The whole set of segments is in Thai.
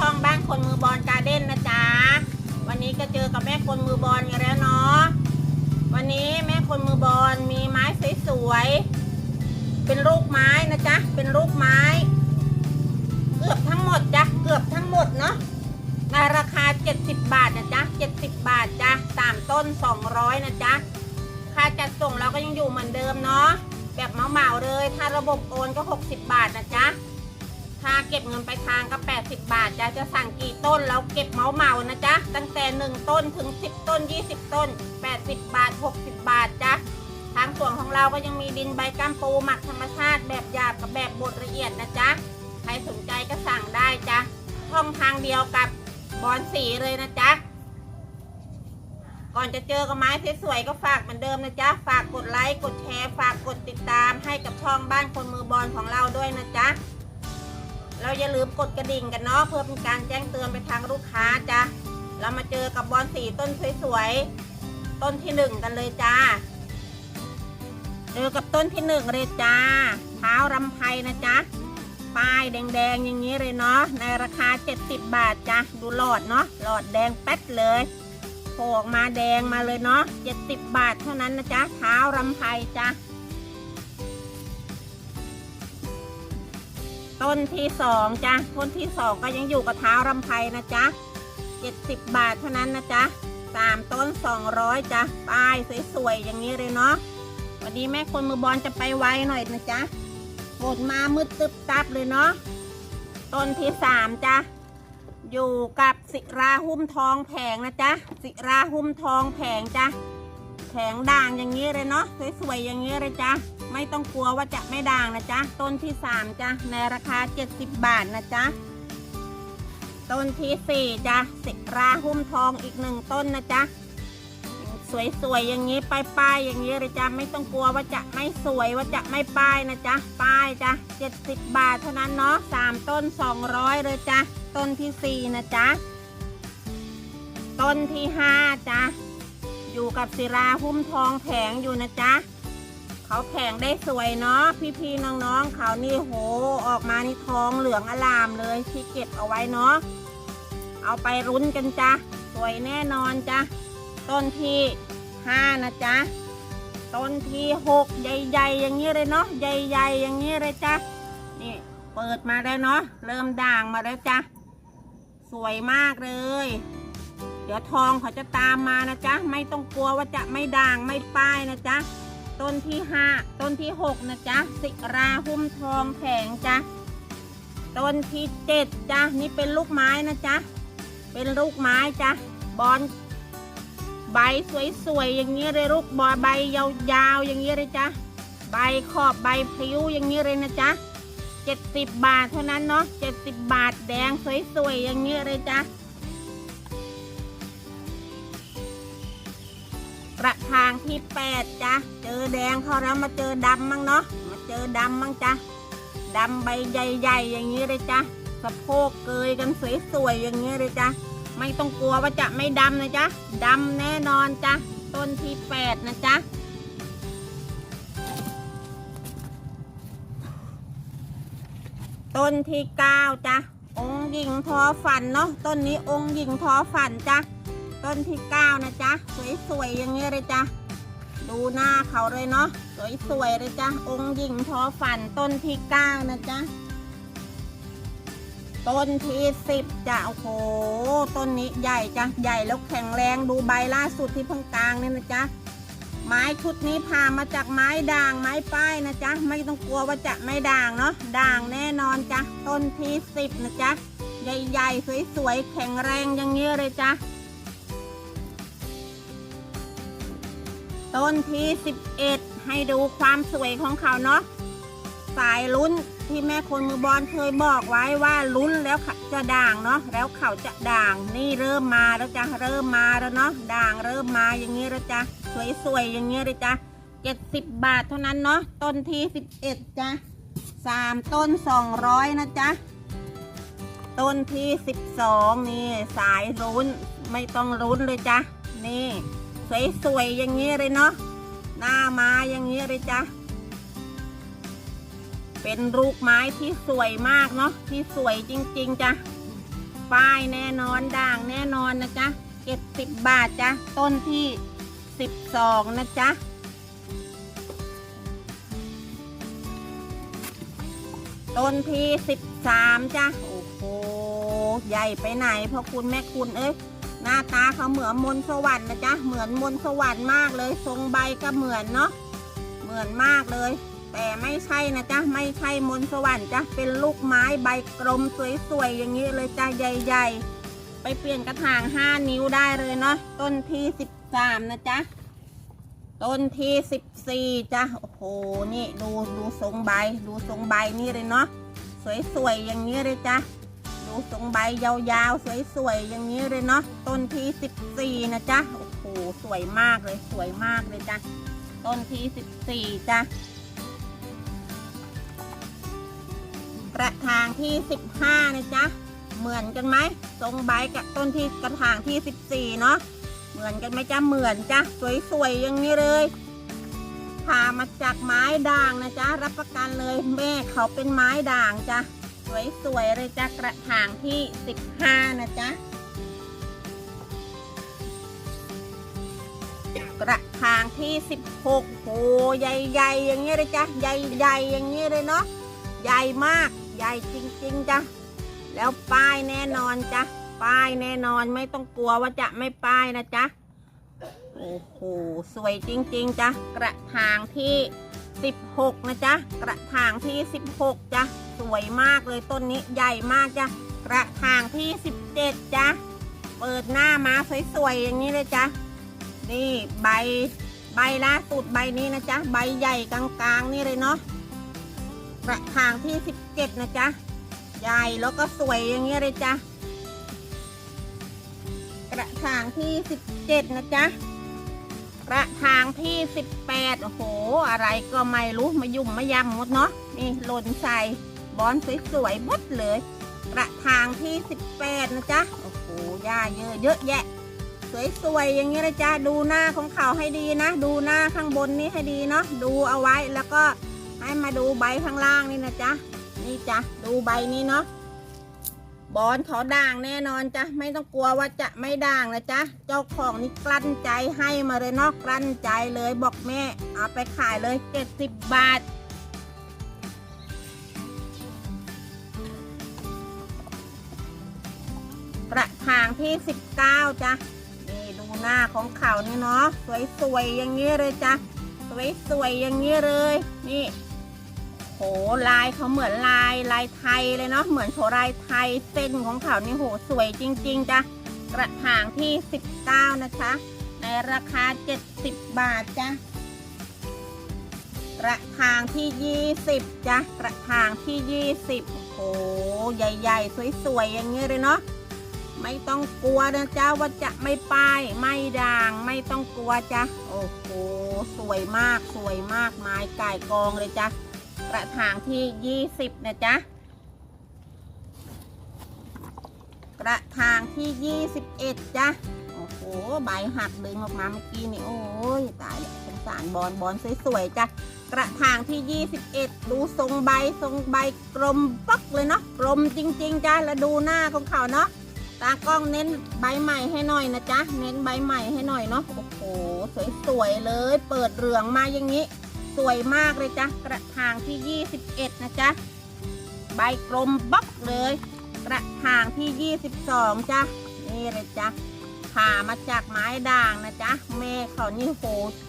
ช่องบ้านคนมือบอลการ์เด้นนะจ๊ะ วันนี้ก็เจอกับแม่คนมือบอลกันแล้วเนาะ วันนี้แม่คนมือบอลมีไม้สวยๆ เป็นลูกไม้นะจ๊ะ เป็นลูกไม้ เกือบทั้งหมดจ้ะ เกือบทั้งหมดเนาะในราคา 70 บาทนะจ๊ะ 70 บาทจ้ะสามต้น 200 นะจ๊ะ ค่าจัดส่งเราก็ยังอยู่เหมือนเดิมเนาะ แบบเหมาๆเลย ถ้าระบบโอนก็ 60 บาทนะจ๊ะ ถ้าเก็บเงินไปทางก็ 80 บาทจะจะสั่งกี่ต้นแล้วเก็บเมาเมานะจ๊ะ ตั้งแต่ 1 ต้นถึง 10 ต้น 20 ต้น 80 บาท 60 บาทจ้ะทางส่วนของเราก็ยังมีดินใบก้ามปูหมักธรรมชาติแบบหยาบกับแบบบดละเอียดนะจ๊ะ ใครสนใจก็สั่งได้จ้ะช่องทางเดียวกับบอนสีเลยนะจ๊ะ ก่อนจะเจอกับไม้สวยๆก็ฝากเหมือนเดิมนะจ๊ะ ฝากกดไลค์ กดแชร์ ฝากกดติดตามให้กับช่องบ้านคนมือบอลของเราด้วยนะจ๊ะ เราอย่าลืมกดกระดิ่งกันเนาะเพื่อเป็นการแจ้งเตือนไปทางลูกค้าจ้ะเรามาเจอกับบอลสีต้นสวยๆ ต้นที่หนึ่งกันเลยจ้าเจอกับต้นที่หนึ่งเลยจ้าเท้ารำไพนะจ๊ะป้ายแดงๆ อย่างนี้เลยเนาะในราคา 70 บาทจ้ะดูหลอดเนาะหลอดแดงแป๊ดเลยโผล่ออกมาแดงมาเลยเนาะ70 บาทเท่านั้นนะจ๊ะเท้ารำไพจ้ะ ต้นที่สองจ้ะต้นที่สองก็ยังอยู่กับเท้ารำไพนะจ๊ะ70บบาทเท่านั้นนะจ๊ะสามต้น200จ้ะป้ายสวยๆอย่างนี้เลยเนาะวันนี้แม่คนมือบอลจะไปไวหน่อยนะจ๊ะฝนมามืดตึบตับเลยเนาะต้นที่สามจ้ะอยู่กับสิราหุ้มทองแผงนะจ๊ะสิราหุ้มทองแผงจ้ะ แผงด่างอย่างนี้เลยเนาะสวยๆอย่างนี้เลยจ้ะไม่ต้องกลัวว่าจะไม่ด่างนะจ๊ะต้นที่สามจ้ะในราคา 70 บาทนะจ๊ะต้นที่สี่จ้ะสิราหุ้มทองอีกหนึ่งต้นนะจ๊ะสวยๆอย่างนี้ป้ายๆอย่างนี้เลยจ้ะไม่ต้องกลัวว่าจะไม่สวยว่าจะไม่ป้ายนะจ๊ะป้ายจ้ะ70 บาทเท่านั้นเนาะสามต้น 200 เลยจ้ะต้นที่สี่นะจ๊ะต้นที่ห้าจ้ะ อยู่กับศิราหุ้มทองแผงอยู่นะจ๊ะเขาแผงได้สวยเนาะพี่ๆน้องๆเขานี่โหออกมานี่ทองเหลืองอลามเลยที่เก็บเอาไว้เนาะเอาไปรุ้นกันจ้ะสวยแน่นอนจ้ะต้นที่ห้านะจ๊ะต้นที่หกใหญ่ๆอย่างนี้เลยเนาะใหญ่ๆอย่างนี้เลยจ้ะนี่เปิดมาแล้วเนาะเริ่มด่างมาแล้วจ้ะสวยมากเลย ดี๋ยวทองเขาจะตามมานะจ๊ะ ไม่ต้องกลัวว่าจะไม่ด่างไม่ป้ายนะจ๊ะ ต้นที่ห้าต้นที่หกนะจ๊ะ สิราหุ้มทองแผงจ้ะ ต้นที่เจ็ดจ้ะ นี่เป็นลูกไม้นะจ๊ะ เป็นลูกไม้จ้ะ บอลใบสวยๆอย่างนี้เลยลูกบอใบยาวๆอย่างนี้เลยจ้ะ ใบขอบใบพลิ้วอย่างนี้เลยนะจ๊ะ70บบาทเท่านั้นเนาะ70บาทแดงสวยๆอย่างนี้เลยจ้ะ กระถางที่8จ้ะเจอแดงเขาแล้วมาเจอดำมั้งเนาะมาเจอดำมั้งจ้ะดำใบใหญ่ๆอย่างนี้เลยจ้ะสะโพกเกยกันสวยๆอย่างนี้เลยจ้ะไม่ต้องกลัวว่าจะไม่ดำนะจ๊ะดำแน่นอนจ้ะต้นที่แปดนะจ๊ะต้นที่เก้าจ้ะองค์หญิงทอฝันเนาะต้นนี้องค์หญิงทอฝันจ้ะ ต้นที่เก้านะจ๊ะ สวยๆอย่างนี้ยเลยจ้ะดูหน้าเขาเลยเนาะสวยๆเลยจ้ะองค์หญิงทอฝันต้นที่เก้านะจ๊ะต้นที่สิบจ้ะโอ้โหต้นนี้ใหญ่จ้ะใหญ่แล้วแข็งแรงดูใบล่าสุดที่เพังกลางเนี่ยนะจ๊ะไม้ชุดนี้พามาจากไม้ด่างไม้ป้ายนะจ๊ะไม่ต้องกลัวว่าจะไม่ด่างเนาะด่างแน่นอนจ้ะต้นที่สิบนะจ๊ะใหญ่ๆสวยๆแข็งแรงอย่างนี้ยเลยจ้ะ ต้นที่สิบเอ็ดให้ดูความสวยของเขาเนาะสายลุ้นที่แม่คนมือบอลเคยบอกไว้ว่าลุ้นแล้วจะด่างเนาะแล้วเขาจะด่างนี่เริ่มมาแล้วจ้ะเริ่มมาแล้วเนาะด่างเริ่มมาอย่างนี้แล้วจ้ะสวยๆอย่างนี้เลยจ้ะเจ็ดสิบบาทเท่านั้นเนาะต้นที่สิบเอ็ดจ้ะสามต้นสองร้อยนะจ๊ะต้นที่สิบสองนี่สายลุ้นไม่ต้องลุ้นเลยจ้ะนี่ สวยๆอย่างนี้เลยเนาะหน้ามาอย่างนี้เลยจ้ะเป็นลูกไม้ที่สวยมากเนาะที่สวยจริง ๆจ้ะป้ายแน่นอนด่างแน่นอนนะจ๊ะเจ็ดสิบบาทจ้ะต้นที่สิบสองนะจ๊ะต้นที่สิบสามจ้ะโอ้โหใหญ่ไปไหนพ่อคุณแม่คุณเอ้ย หน้าตาเขาเหมือนมนสวรรค์นะจ๊ะเหมือนมนสวรรค์มากเลย ทรงใบก็เหมือนเนาะเหมือนมากเลย แต่ไม่ใช่นะจ๊ะไม่ใช่มนสวรรค์จ้ะเป็นลูกไม้ใบกลมสวยๆอย่างนี้เลยจ้ะใหญ่ๆ ไปเปลี่ยนกระถาง 5 นิ้วได้เลยเนาะต้นที่ 13 นะจ๊ะต้นที่สิบสี่จ้ะโอ้โห นี่ดูดูทรงใบ ดูทรงใบนี่เลยเนาะ สวยๆ อย่างนี้เลยจ้ะ ดูทรงใบยาวๆ สวยๆ อย่างนี้เลยเนาะ ต้นที่สิบสี่นะจ๊ะ โอ้โห สวยมากเลย สวยมากเลยจ้ะ ต้นที่สิบสี่จ้ะ กระถางที่สิบห้านะจ๊ะ เหมือนกันไหม ทรงใบกับต้นที่กระถางที่สิบสี่เนาะ เหมือนกันไหมจ้ะเหมือนจ้ะ สวยๆ อย่างนี้เลยพามาจากไม้ด่างนะจ๊ะ รับประกันเลยแม่เขาเป็นไม้ด่างจ้ะ สวยๆเลยจ้ะกระถางที่สิบห้านะจ๊ะ กระถางที่สิบหกโหใหญ่ๆอย่างนี้ยเลยจ้ะใหญ่ๆอย่างนี้ยเลยเนาะใหญ่มากใหญ่จริงๆจ้ะแล้วป้ายแน่นอนจ้ะป้ายแน่นอนไม่ต้องกลัวว่าจะไม่ป้ายนะจ๊ะโอ้โหสวยจริงๆจ้ะกระถางที่ 16 นะจ๊ะ กระถางที่ 16จ้ะสวยมากเลยต้นนี้ใหญ่มากจ้ะกระถางที่ 17จ้ะเปิดหน้ามาสวยๆอย่างนี้เลยจ้ะนี่ใบใบล่าสุดใบนี้นะจ๊ะใบใหญ่กลางๆนี่เลยเนาะกระถางที่ 17 นะจ๊ะใหญ่แล้วก็สวยอย่างนี้เลยจ้ะกระถางที่ 17 นะจ๊ะ ระถางที่ 18 โอ้โห อะไรก็ไม่รู้มายุ่มมายำหมดเนาะนี่หล่นใส่บอนสวยๆบดเลย กระถางที่ 18 นะจ๊ะ โอ้โหหญ้าเยอะเยอะแยะ สวยๆอย่างนี้เลยจ้ะดูหน้าของเขาให้ดีนะ ดูหน้าข้างบนนี้ให้ดีเนาะ ดูเอาไว้แล้วก็ให้มาดูใบข้างล่างนี่นะจ๊ะ นี่จ้ะ ดูใบนี้เนาะ บอนเขาด่างแน่นอนจ้ะไม่ต้องกลัวว่าจะไม่ด่างนะจ๊ะเจ้าของนี่กลั้นใจให้มาเลยเนาะกลั้นใจเลยบอกแม่เอาไปขายเลยเจ็ดสิบบาท กระถางที่สิบเก้าจ้ะนี่ดูหน้าของเขานี่เนาะสวยๆอย่างนี้เลยจ้ะสวยๆอย่างนี้เลยนี่ โหลายเขาเหมือนลายลายไทยเลยเนาะเหมือนโชลายไทยเส้นของเขานี่โหสวยจริง ๆจ้ะกระถางที่ 19 นะคะ ในราคา 70 บาทจ้ะกระถางที่ 20จ้ะกระถางที่ 20โอ้โหใหญ่ ๆ สวย ๆ อย่างเงี้ยเลยเนาะไม่ต้องกลัวนะจ้าว่าจะไม่ป้าย ไม่ด่าง ไม่ต้องกลัวจ้ะโอ้โหสวยมากสวยมากไม้ไก่กองเลยจ้ะ กระถางที่20นะจ๊ะ กระถางที่21จ้ะ โอ้โห ใบหักดึงออกมาเมื่อกี้นี่ โอ้ย ตายสงสารบอลบอลสวยๆจ้ะ กระถางที่21ดูทรงใบทรงใบกลมปักเลยเนาะ กลมจริง ๆจ้ะ แล้วดูหน้าของเขาเนาะตากล้องเน้นใบใหม่ให้หน่อยนะจ๊ะ เน้นใบใหม่ให้หน่อยเนาะ โอ้โห สวยๆเลย เปิดเหลืองมาอย่างนี้ สวยมากเลยจ้ะกระถางที่ 21 นะจ๊ะใบกลมบล็อกเลย กระถางที่ 22 จ้ะนี่เลยจ้ะผ่ามาจากไม้ด่างนะจ๊ะแม่เขานี่โห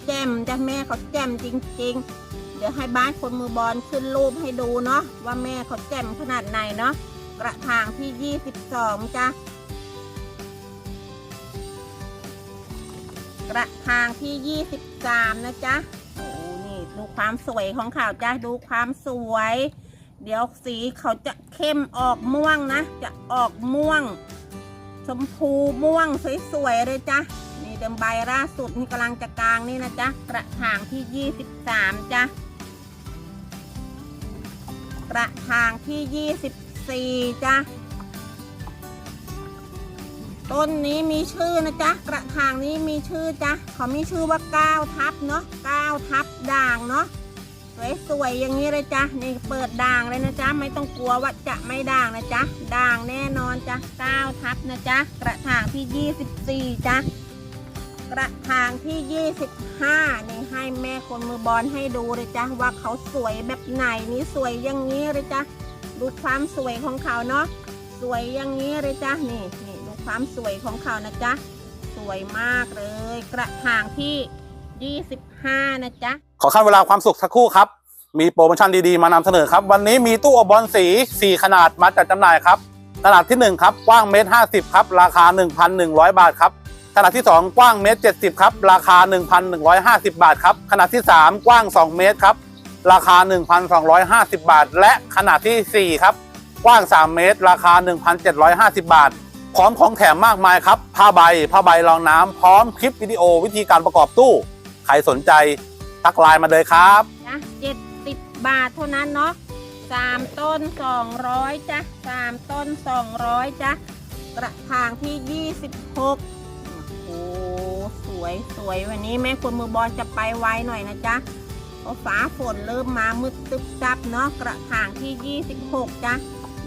แจ่มจ้ะแม่เขาแจ่มจริง ๆ เดี๋ยวให้บ้านคนมือบอลขึ้นรูปให้ดูเนาะว่าแม่เขาแจ่มขนาดไหนเนาะกระถางที่ 22 จ้ะกระถางที่ 23 นะจ๊ะ ความสวยของเขาจ้ะดูความสวย เดี๋ยวสีเขาจะเข้มออกม่วงนะ จะออกม่วง ชมพูม่วงสวยๆเลยจ้ะนี่เต็มใบล่าสุดนี่กำลังจะกลางนี่นะจ๊ะกระถางที่ 23จ้ะกระถางที่ 24จ้ะต้นนี้มีชื่อนะจ๊ะ กระถางนี้มีชื่อจ้ะเขามีชื่อว่าก้าวทับเนาะก้าวทับ ด่างเนาะสวยๆอย่างนี้เลยจ้ะนี่เปิดด่างเลยนะจ๊ะไม่ต้องกลัวว่าจะไม่ด่างนะจ๊ะด่างแน่นอนจ้ะ9ทับนะจ๊ะกระถางที่ 24จ้ะกระถางที่ 25นี่ให้แม่คนมือบอลให้ดูเลยจ้ะว่าเขาสวยแบบไหนนี่สวยอย่างนี้เลยจ้ะดูความสวยของเขาเนาะสวยอย่างนี้เลยจ้ะนี่นี่ดูความสวยของเขานะจ๊ะสวยมากเลย กระถางที่ 25 นะจ๊ะ ขอขั้นเวลาความสุขสักครู่ครับ มีโปรโมชั่นดีๆ มานำเสนอครับ วันนี้มีตู้อบบอลสี 4 ขนาดมาจัดจำหน่ายครับ ขนาดที่ 1 ครับ กว้างเมตรห้ครับ ราคา 1,100 บาทครับ ขนาดที่ 2 กว้างเมตร70ครับ ราคา 1,150 บาทครับ ขนาดที่ 3 กว้าง 2 เมตรครับ ราคา 1,250 บาท และขนาดทีสี่ 4 ครับ กว้าง 3 เมตร ราคา 1,750 บาท พร้อมของแถมมากมายครับ ผ้าใบ ผ้าใบรองน้ำพร้อมคลิปวิดีโอวิธีการประกอบตู้ ใครสนใจ ทักไลน์มาเลยครับนะเจ็ดสิบบาทเท่านั้นเนาะสามต้นสองร้อยจ้ะสามต้นสองร้อยจ้ะกระถางที่ยี่สิบหกโอ้สวยสวยวันนี้แม่คนมือบอลจะไปไวหน่อยนะจ๊ะเพราะฟ้าฝนเริ่มมามืดตึบจับเนาะกระถางที่ยี่สิบหกจ้ะ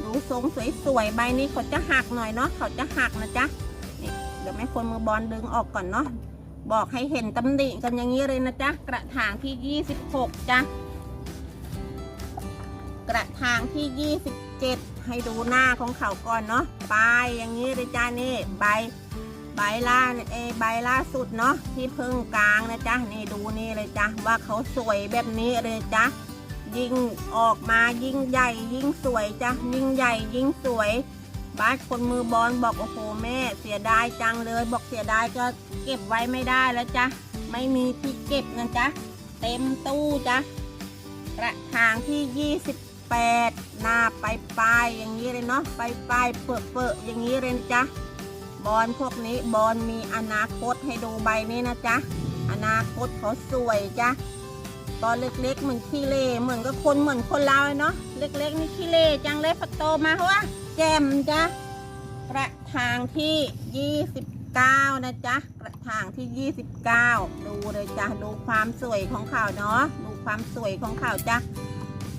ดูทรงสวยๆใบนี้เขาจะหักหน่อยเนาะเขาจะหักนะจ๊ะนี่เดี๋ยวแม่คนมือบอลดึงออกก่อนเนาะ บอกให้เห็นตำหนิกันอย่างนี้เลยนะจ๊ะ กระถางที่ 26จ้ะกระถางที่ 27 ให้ดูหน้าของเขาก่อนเนาะปลายอย่างนี้เลยจ้านี่ใบใบล่าเอใบล่าสุดเนาะที่พิ่งกลางนะจ๊ะนี่ดูนี่เลยจ้ะว่าเขาสวยแบบนี้เลยจ้ะยิ่งออกมายิ่งใหญ่ยิ่งสวยจ้ะยิ่งใหญ่ยิ่งสวย บ้านคนมือบอลบอกโอ้โหแม่เสียดายจังเลย บอกเสียดายก็เก็บไว้ไม่ได้แล้วจ้ะไม่มีที่เก็บนะจ๊ะเต็มตู้จ้ะกระถางที่ 28 หน้าไปปลายอย่างนี้เลยเนาะไปปลายเปิดเปิดๆอย่างนี้เลยจ๊ะบอลพวกนี้บอลมีอนาคตให้ดูใบนี้นะจ๊ะอนาคตเขาสวยจ้ะตอนเล็กๆเหมือนขี้เล่เหมือนกับคนเหมือนคนเราเลยเนาะเล็กๆนี่ขี้เล่จังเลยพอโตมาเพราะว่า แจ่มจ้ะกระถางที่29นะจ๊ะกระถางที่29ดูเลยจ้ะดูความสวยของเขาเนาะดูความสวยของเขาจ้ะ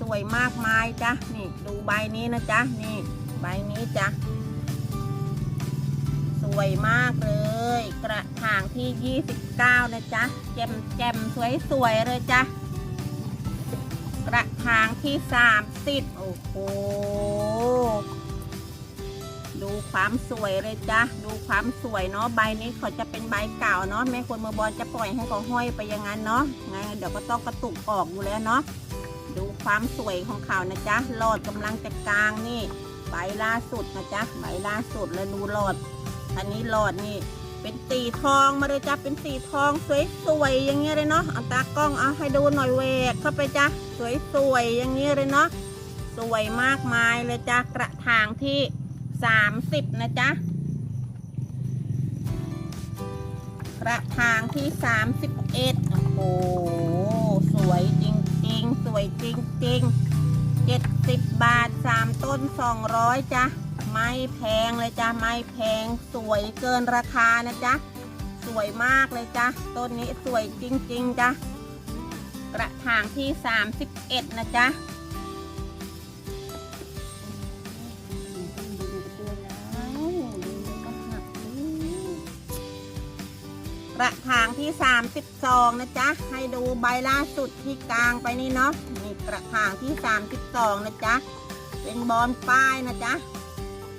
สวยมากมายจ้ะนี่ดูใบนี้นะจ๊ะนี่ใบนี้จ้ะสวยมากเลย กระถางที่ 29 นะจ๊ะแจ่มแจ่มสวยสวยเลยจ้ะกระถางที่ 30 โอ้โห ดูความสวยเลยจ้ะดูความสวยเนาะใบนี้เขาจะเป็นใบเก่าเนาะแม่คนมือบอลจะปล่อยให้เขาห้อยไปอย่างนั้นเนาะไงเดี๋ยวก็ต้องกระตุกออกอยู่แล้วเนาะดูความสวยของเขานะจ๊ะหลอดกำลังจะกลางนี่ใบล่าสุดนะจ๊ะใบล่าสุดแล้วดูหลอดอันนี้หลอดนี่เป็นสีทองมาเลยจ้ะเป็นสีทองสวยๆอย่างเงี้ยเลยเนาะเอาตากล้องเอาให้ดูหน่อยเวกเข้าไปจ้ะสวยๆอย่างเงี้ยเลยเนาะสวยมากมายเลยจ้ะกระถางที่ 30นะจ๊ะ กระถางที่31โอ้โห สวยจริงๆ สวยจริงๆ70บบาท3ต้น200จ้ะ ไม่แพงเลยจ้ะ ไม่แพง สวยเกินราคานะจ๊ะ สวยมากเลยจ้ะ ต้นนี้สวยจริงๆจ้ะ กระถางที่31นะจ๊ะ กระถางที่ 32 นะจ๊ะ ให้ดูใบล่าสุดที่กลางไปนี่เนาะนี่กระถางที่ 32 นะจ๊ะ เป็นบอลป้ายนะจ๊ะ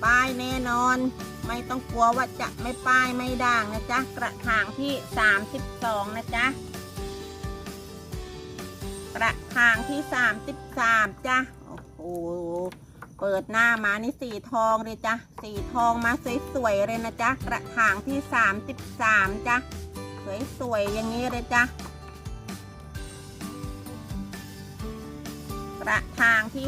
ป้ายแน่นอน ไม่ต้องกลัวว่าจะไม่ป้ายไม่ด่างนะจ๊ะ กระถางที่ 32 นะจ๊ะ กระถางที่ 33 จ้ะ โอ้โห เปิดหน้ามานี่สีทองเลยจ้ะ สีทองมาสวยๆเลยนะจ๊ะ กระถางที่ 33 จ้ะ สวยๆอย่างนี้เลยจ้ะกระถางที่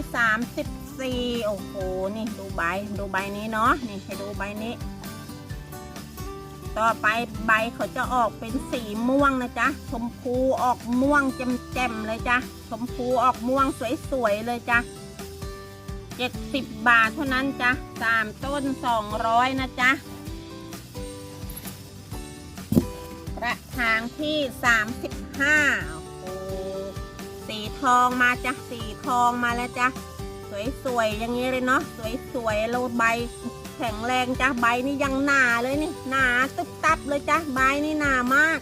34 โอ้โห นี่ดูใบดูใบนี้เนาะนี่ให้ดูใบนี้ ต่อไปใบเขาจะออกเป็นสีม่วงนะจ๊ะ ชมพูออกม่วงแจ่มๆเลยจ้ะ ชมพูออกม่วงสวยๆเลยจ้ะ70 บาทเท่านั้นจ้ะสามต้น 200 นะจ๊ะ กระถางที่ 35โอ้โหสีทองมาจ้ะสีทองมาแล้วจ้ะสวยๆอย่างนี้เลยเนาะสวยๆแล้วใบแข็งแรงจ้ะใบนี่ยังหนาเลยนี่หนาตึบตับเลยจ้ะใบนี่หนามาก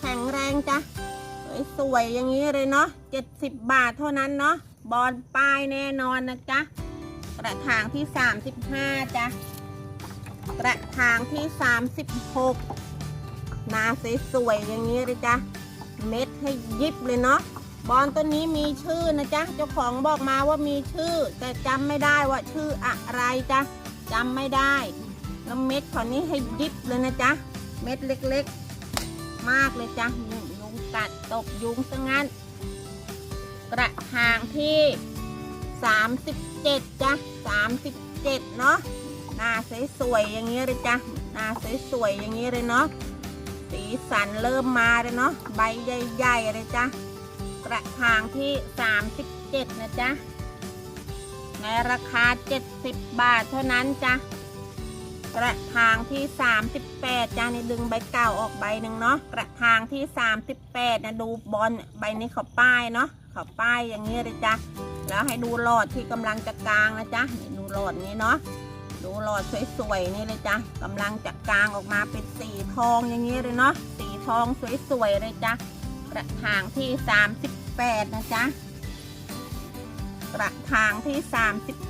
แข็งแรงจ้ะสวยๆอย่างนี้เลยเนาะ70บาทเท่านั้นเนาะบอลป้ายแน่นอนนะจ๊ะกระถางที่35จ้ะกระถางที่36 นาสวยๆอย่างนี้เลยจ้ะเม็ดให้ยิบเลยเนาะบอลต้นนี้มีชื่อนะจ๊ะเจ้าของบอกมาว่ามีชื่อ แต่จำไม่ได้ว่าชื่ออะไรจ้ะจำไม่ได้แล้วเม็ดของนี้ให้ยิบเลยนะจ๊ะเม็ดเล็กๆ มากเลยจ้ะยุงกัดตบยุงซะงั้น กระถางที่ 37จ้ะ37 เนาะหน้าสวยๆอย่างนี้เลยจ้ะหน้าสวยๆอย่างนี้เลยเนาะ สีสันเริ่มมาเลยเนาะใบใหญ่ๆเลยจ้ะกระถางที่ 37 นะจ๊ะ ในราคา 70 บาทเท่านั้นจ้ะ กระถางที่ 38จ้ะนี่ดึงใบเก่าออกใบหนึ่งเนาะ กระถางที่ 38นะดูบอลใบนี้เขาป้ายเนาะเขาป้ายอย่างนี้เลยจ้ะ แล้วให้ดูหลอดที่กำลังจะกลางนะจ๊ะ ดูหลอดนี้เนาะ ดูหลอดสวยๆนี่เลยจ้ะกำลังจะกลางออกมาเป็นสีทองอย่างนี้เลยเนาะสีทองสวยๆเลยจ้ะกระถางที่ 38 นะจ๊ะกระถางที่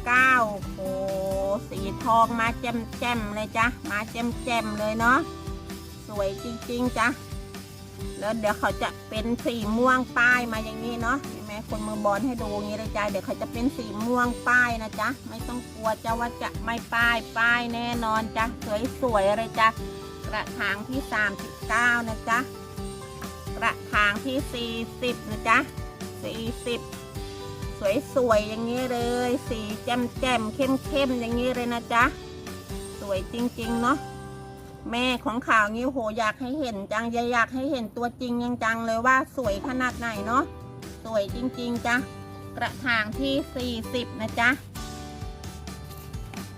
39 โอ้สีทองมาแจ่มๆเลยจ้ะมาแจ่มๆเลยเนาะสวยจริงๆจ้ะแล้วเดี๋ยวเขาจะเป็นสีม่วงป้ายมาอย่างนี้เนาะ คนมือบอลให้ดูอย่างนี้เลยจ้ะเดี๋ยวเขาจะเป็นสีม่วงป้ายนะจ๊ะไม่ต้องกลัวจ้ะว่าจะไม่ป้ายป้ายแน่นอนจ้ะสวยๆเลยจ้ะกระถางที่ 39 นะจ๊ะกระถางที่ 40 นะจ๊ะ 40 สวยๆอย่างนี้เลย สีแจ่มๆเข้มๆอย่างนี้เลยนะจ๊ะสวยจริงๆเนาะแม่ของข่าวงี้โหอยากให้เห็นจังอยากให้เห็นตัวจริงยังจังเลยว่าสวยขนาดไหนเนาะ สวยจริง ๆจ้ะกระถางที่ 40 นะจ๊ะ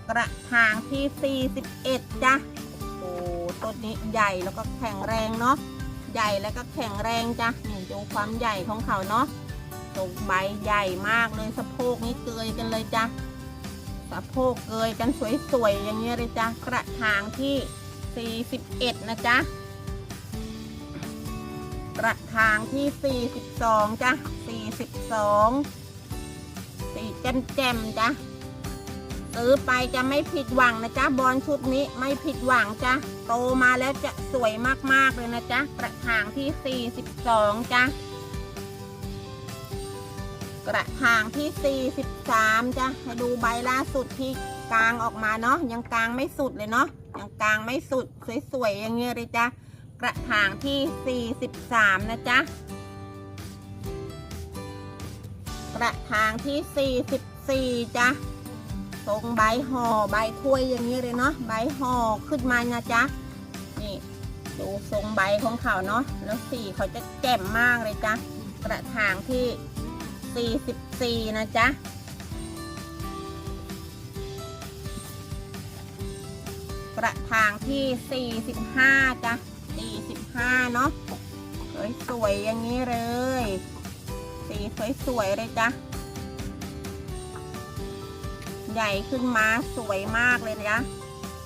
กระถางที่ 41 จ้ะโอ้ต้นนี้ใหญ่แล้วก็แข็งแรงเนาะใหญ่แล้วก็แข็งแรงจ้ะนี่ดูความใหญ่ของเขาเนาะตรงใบใหญ่มากเลยสะโพกนี่เกยกันเลยจ้ะสะโพกเกยกันสวยๆอย่างเงี้ยเลยจ้ะกระถางที่ 41 นะจ๊ะ ระถางที่ 42จ้ะ42สีแจ่มๆจ้ะซื้อไปจะไม่ผิดหวังนะจ๊ะบอลชุดนี้ไม่ผิดหวังจ้ะโตมาแล้วจะสวยมากๆเลยนะจ๊ะกระถางที่ 42จ้ะกระถางที่ 43จ้ะให้ดูใบล่าสุดที่กลางออกมาเนาะยังกลางไม่สุดเลยเนาะยังกลางไม่สุดสวยๆอย่างเงี้ยเลยจ้ะ ระถางที่ 43 นะจ๊ะ กระถางที่ 44 จ้ะทรงใบห่อใบถ้วยอย่างนี้เลยเนาะ ใบห่อขึ้นมานะจ๊ะ นี่ดูทรงใบของเขาเนาะ แล้วสีเขาจะแจ่มมากเลยจ้ะ กระถางที่ 44 นะจ๊ะกระถางที่ 45จ้ะ 45เนาะสวยๆอย่างนี้เลย สีสวยๆเลยจ้ะ ใหญ่ขึ้นมาสวยมากเลยนะจ๊ะ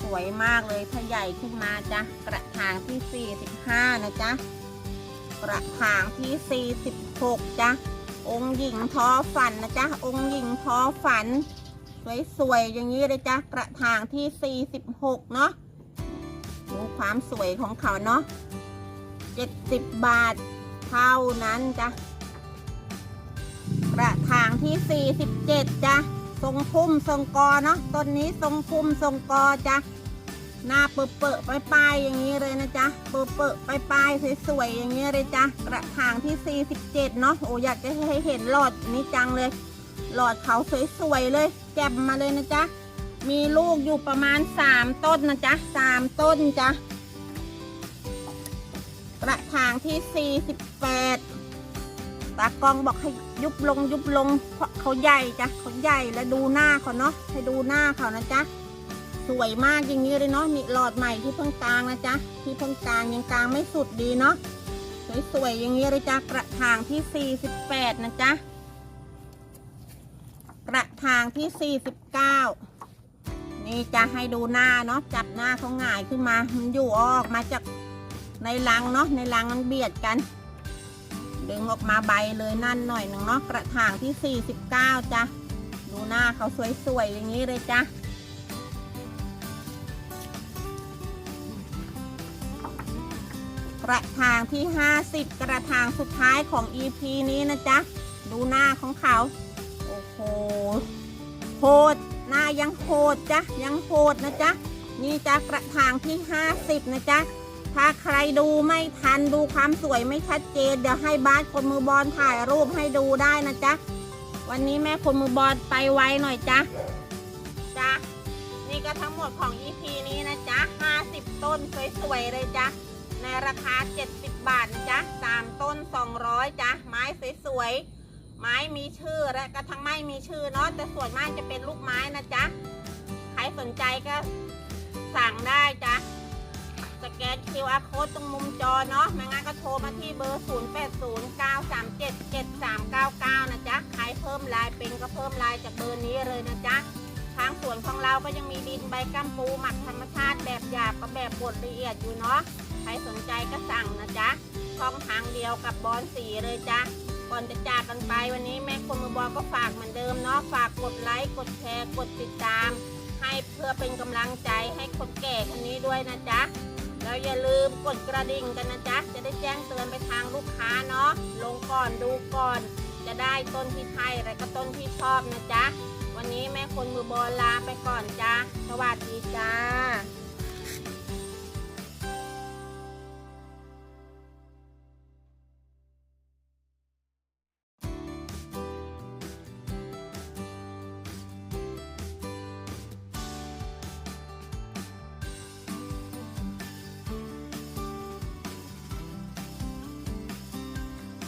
สวยมากเลยถ้าใหญ่ขึ้นมาจ้ะ กระถางที่45นะจ๊ะ กระถางที่46จ้ะ องค์หญิงท้อฝันนะจ๊ะ องค์หญิงท้อฝัน สวยๆอย่างนี้เลยจ้ะ กระถางที่46เนาะดูความสวยของเขาเนาะ 70 บาท เท่านั้นจ้ะกระถางที่ 47จ้ะทรงพุ่มทรงกอเนาะต้นนี้ทรงพุ่มทรงกอจ้ะหน้าเปิดเปิดปลายๆอย่างนี้เลยนะจ๊ะเปิดเปิดปลายๆสวยๆอย่างนี้เลยจ้ะกระถางที่ 47 เนาะโอ้อยากจะให้เห็นหลอดนี้จังเลย หลอดเขาสวยๆเลยแจ่มมาเลยนะจ๊ะมีลูกอยู่ประมาณ 3 ต้นนะจ๊ะ3ต้นจ้ะ ระถางที่ 48 ตากล้องบอกให้ยุบลงยุบลง เพราะเขาใหญ่จ้ะเขาใหญ่แล้วดูหน้าเขาเนาะให้ดูหน้าเขานะจ๊ะสวยมากอย่างนี้เลยเนาะนี่หลอดใหม่ที่เพิ่งกลางนะจ๊ะที่เพิ่งกลางยังกลางไม่สุดดีเนาะสวยๆอย่างนี้เลยจ้ะกระถางที่ 48 นะจ๊ะกระถางที่ 49 นี่จะให้ดูหน้าเนาะจับหน้าเขาหงายขึ้นมามันอยู่ออกมาจาก ในรังเนาะในรังมันเบียดกัน ดึงออกมาใบเลยนั่นหน่อยหนึ่งเนาะกระถางที่ 49จ้ะดูหน้าเขาสวยๆอย่างนี้เลยจ้ะกระถางที่ 50 กระถางสุดท้ายของ EP นี้นะจ๊ะ ดูหน้าของเขา โอ้โหโหดหน้ายังโหดจ้ะยังโหดนะจ๊ะ นี่จ้ะกระถางที่ 50 นะจ๊ะ ถ้าใครดูไม่ทันดูความสวยไม่ชัดเจน เดี๋ยวให้บ้าสคนมือบอลถ่ายรูปให้ดูได้นะจ๊ะ วันนี้แม่คนมือบอลไปไวหน่อยจ้ะจ้ะนี่ก็ทั้งหมดของ EP นี้นะจ๊ะ 50 ต้นสวยๆเลยจ้ะในราคา 70 บาทนะจ๊ะ 3 ต้น 200จ้ะไม้สวยๆ ไม้มีชื่อและกระทั่งไม่มีชื่อเนาะแต่ส่วนมากจะเป็นลูกไม้นะจ๊ะ ใครสนใจก็สั่งได้จ้ะ แกน QR code ตรงมุมจอเนาะไม่งั้นก็โทรมาที่เบอร์ 0809377399 นะจ๊ะ ใครเพิ่มลายเป็นก็เพิ่มลายจากเบอร์นี้เลยนะจ๊ะ ทางสวนของเราก็ยังมีดินใบกัมปูหมักธรรมชาติแบบหยาบกับแบบบดละเอียดอยู่เนาะ ใครสนใจก็สั่งนะจ๊ะช่องทางเดียวกับบอลสีเลยจ้ะก่อนจะจากกันไปวันนี้แม่คนมือบอลก็ฝากเหมือนเดิมเนาะฝากกดไลค์กดแชร์กดติดตาม ให้เพื่อเป็นกำลังใจให้คนแก่คนนี้ด้วยนะจ๊ะ แล้วอย่าลืมกดกระดิ่งกันนะจ๊ะ จะได้แจ้งเตือนไปทางลูกค้าเนาะ ลงก่อนดูก่อน จะได้ต้นที่ใช่และก็ต้นที่ชอบนะจ๊ะ วันนี้แม่คนมือบอลลาไปก่อนจ้าสวัสดีจ้า